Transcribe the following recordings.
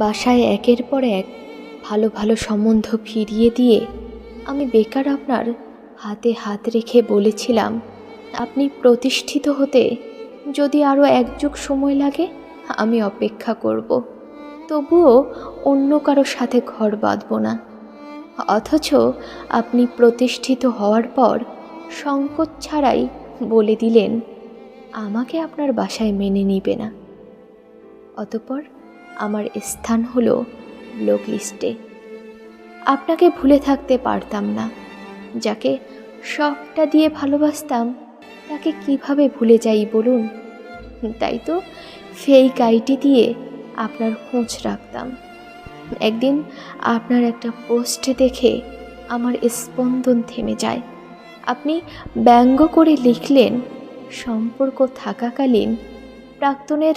বাসায় একের পর এক ভালো ভালো সম্বন্ধ ফিরিয়ে দিয়ে আমি বেকার আপনার হাতে হাত রেখে বলেছিলাম, আপনি প্রতিষ্ঠিত হতে যদি আরও এক যুগ সময় লাগে, আমি অপেক্ষা করব। তবুও অন্য কারও সাথে ঘর বাঁধব না। অথচ আপনি প্রতিষ্ঠিত হওয়ার পর সংকোচ ছাড়াই বলে দিলেন, আমাকে আপনার বাসায় মেনে নিবে না। অতপর আমার স্থান হলো লোক লিস্টে আপনাকে ভুলে থাকতে পারতাম না। যাকে সবটা দিয়ে ভালোবাসতাম, তাকে কীভাবে ভুলে যাই বলুন? তাই তো ফেক আইটি দিয়ে আপনার খোঁজ রাখতাম। একদিন আপনার একটা পোস্ট দেখে আমার স্পন্দন থেমে যায়। আপনি ব্যঙ্গ করে লিখলেন, সম্পর্ক থাকাকালীন প্রাক্তনের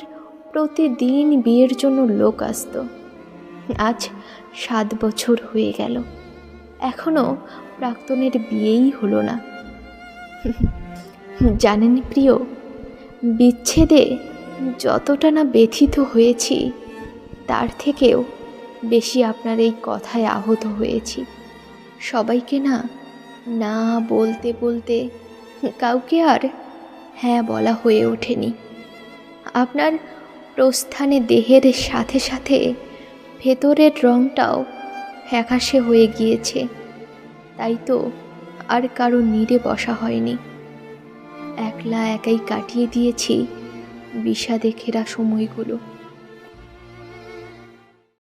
প্রতিদিন বিয়ের জন্য লোক আসতো। আজ সাত বছর হয়ে গেল। এখনও প্রাক্তনের বিয়েই হলো না। জানেন প্রিয়, বিচ্ছেদে যতটা না ব্যথিত হয়েছি, তার থেকেও বেশি আপনার এই কথায় আহত হয়েছি। সবাইকে না না বলতে বলতে কাউকে আর হ্যাঁ বলা হয়ে ওঠেনি। আপনার প্রস্থানে দেহের সাথে সাথে ভেতরের রঙটাও ফ্যাকাশে হয়ে গিয়েছে। তাই তো আর কারও নিরে বসা হয়নি। একলা একাই কাটিয়ে দিয়েছি বিষাদে ঘেরা সময়গুলো।